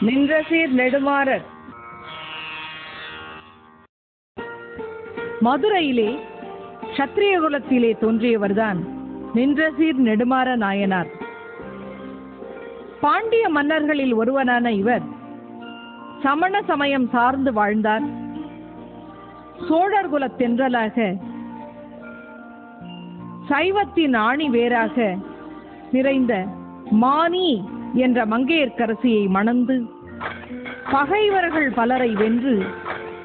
நின்ற சீர் நெடுமாறர். மதுரையிலே சத்திரிய குலத்திலே தோன்றியவர்தான் நின்றசீர் நெடுமாற நாயனார். பாண்டிய மன்னர்களில் ஒருவனான இவர் சமண சமயம் சார்ந்து வாழ்ந்தார். சோழர் குலத் தென்றலாக சைவத்தின் ஆணி வேராக நிறைந்த மானி என்ற மங்கையர்க்கரசியை மணந்து பகைவர்கள் பலரை வென்று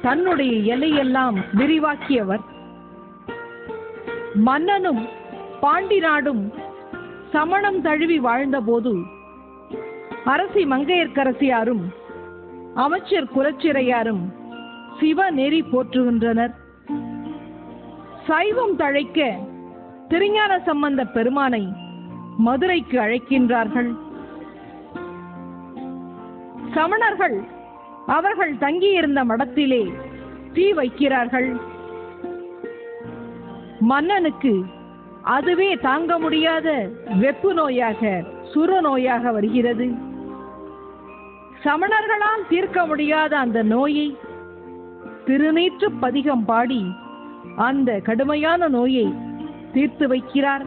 தன்னுடைய எல்லையெல்லாம் விரிவாக்கியவர். மன்னனும் பாண்டி நாடும் சமணம் தழுவி வாழ்ந்தபோது அரசி மங்கையர்க்கரசியாரும் அமைச்சர் குலச்சிறையாரும் சிவ நெறி போற்றுகின்றனர். சைவம் தழைக்க திருஞான சம்பந்த பெருமானை மதுரைக்கு அழைக்கின்றார்கள். சமணர்கள் அவர்கள் தங்கியிருந்த மடத்திலே தீ வைக்கிறார்கள். மன்னனுக்கு அதுவே தாங்க முடியாத வெப்பு நோயாக சுர நோயாக வருகிறது. சமணர்களால் தீர்க்க முடியாத அந்த நோயை திருநீற்று பதிகம் பாடி அந்த கடுமையான நோயை தீர்த்து வைக்கிறார்.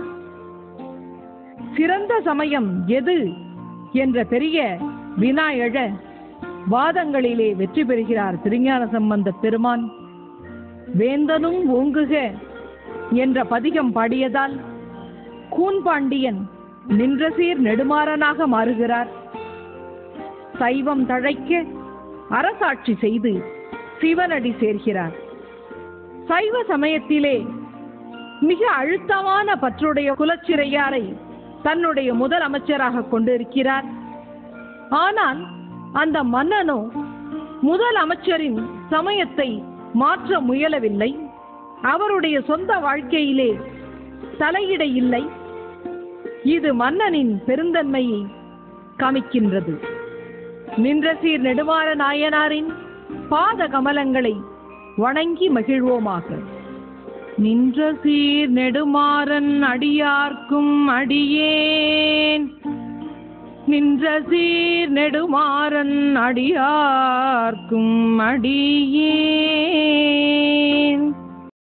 சிறந்த சமயம் எது? என்ற பெரிய வினா எழ வாதங்களிலே வெற்றி பெறுகிறார் திருஞான சம்பந்த பெருமான். வேந்தனும் ஓங்குக என்ற பதிகம் பாடியதால் கூன்பாண்டியன் நின்ற சீர் நெடுமாறனாக மாறுகிறார். சைவம் தழைக்க அரசாட்சி செய்து சிவனடி சேர்கிறார். சைவ சமயத்திலே மிக அழுத்தமான பற்றுடைய குலச்சிறையாரை தன்னுடைய முதல் அமைச்சராக கொண்டிருக்கிறார். ஆனால் அந்த மன்னனோ முதல் அமைச்சரின் சமயத்தை மாற்ற முயலவில்லை. அவருடைய சொந்த வாழ்க்கையிலே தலையிட இல்லை. இது மன்னனின் பெருந்தன்மையை காமிக்கின்றது. நின்றசீர் நெடுமாற நாயனாரின் பாத கமலங்களை வணங்கி மகிழ்வோமாக. நின்ற சீர் நெடுமாறன் அடியார்க்கும் அடியே நின்ற சீர் நெடுமாறன் அடியார்க்கும் அடியே